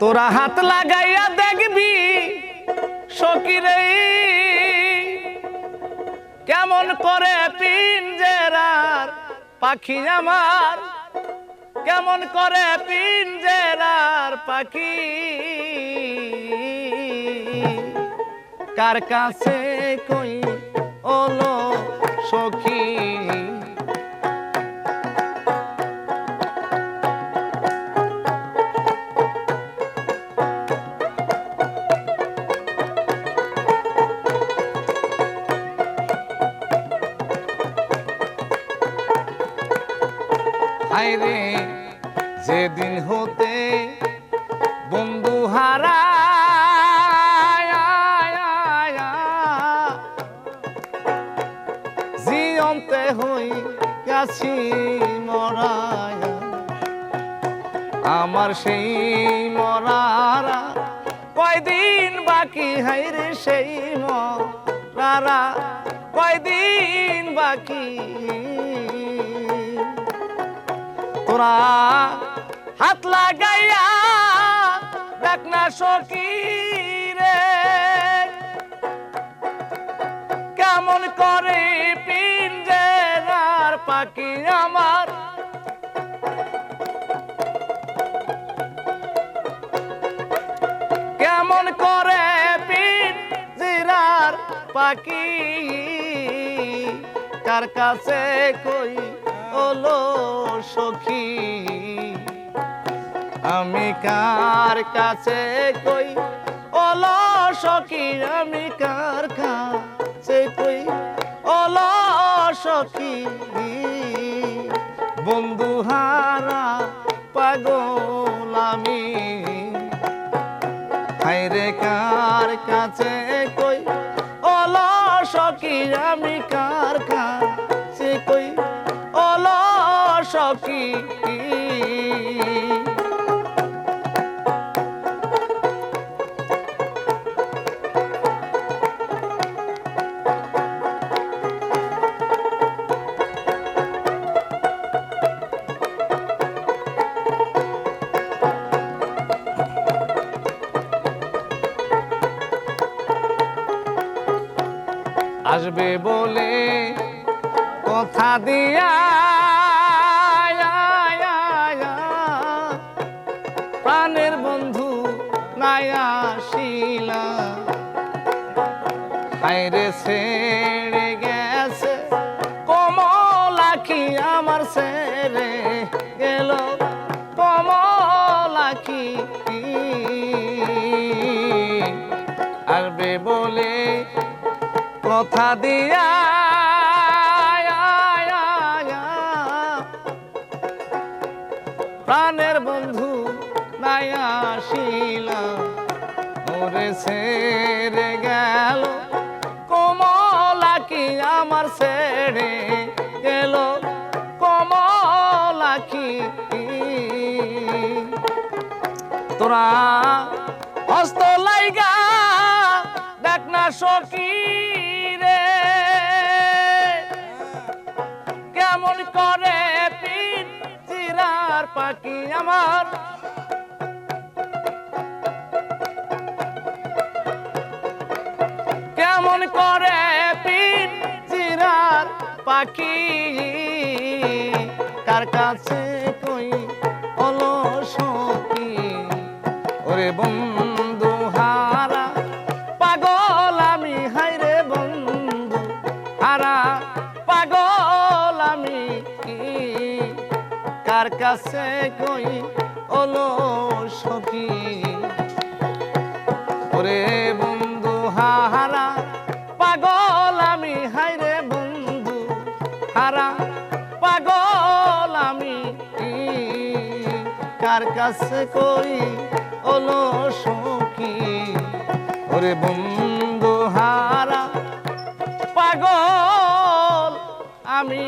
তোরা হাত লাগাইয়া দেখবি সকিরে কেমন করে পিঞ্জেরার পাখি আমার, কেমন করে পিঞ্জেরার পাখি। কার কাছে কই ওলো সখী? হায়রে যেদিন হতে বন্ধু হারা জিয়ন্তে হই গেছি মরায়। আমার সেই মরারা কয়দিন বাকি হাইরে সেই মরারা? কয়দিন বাকি তোরা হাত লাগাইয়া দেখ না সখী রে। কেমন করে পিঞ্জেরার পাখি আমার। কেমন করে পিঞ্জিরার পাখি। কার কাছে কই ওলো সখী। আমি কার কাছে কই? ওলো সখী, আমি কার কাছে কই? ওলো সখী। বন্ধু হারা পাগল আমি। হাইরে কার কাছে কই? ওলো সখী, আমি কার কাছে আসবে বলে কথা দিয়া ছেড়ে গেছে। কমলাখি আমার ছেড়ে গেল? কমলাখি আসবে বলে কথা দিয়া। প্রাণের বন্ধু নাই আসিলা। ওরে ছেড়ে গেল ছেড়ে গেল কমলা কি তোরা হস্ত লাইগা, দেখ না সখী রে। কেমন করে পিন চিরার পাখি আমার। কেমন করে পাখি কার কাছে কই হলো সখী ওরে বন্ধু হারা, পাগল আমি হাইরে বন্ধু হারা, পাগল আমি কার কাছে কই ওলো সখী ওরে কাছে কই ওলো সখী ওরে বন্ধু হারা পাগল আমি।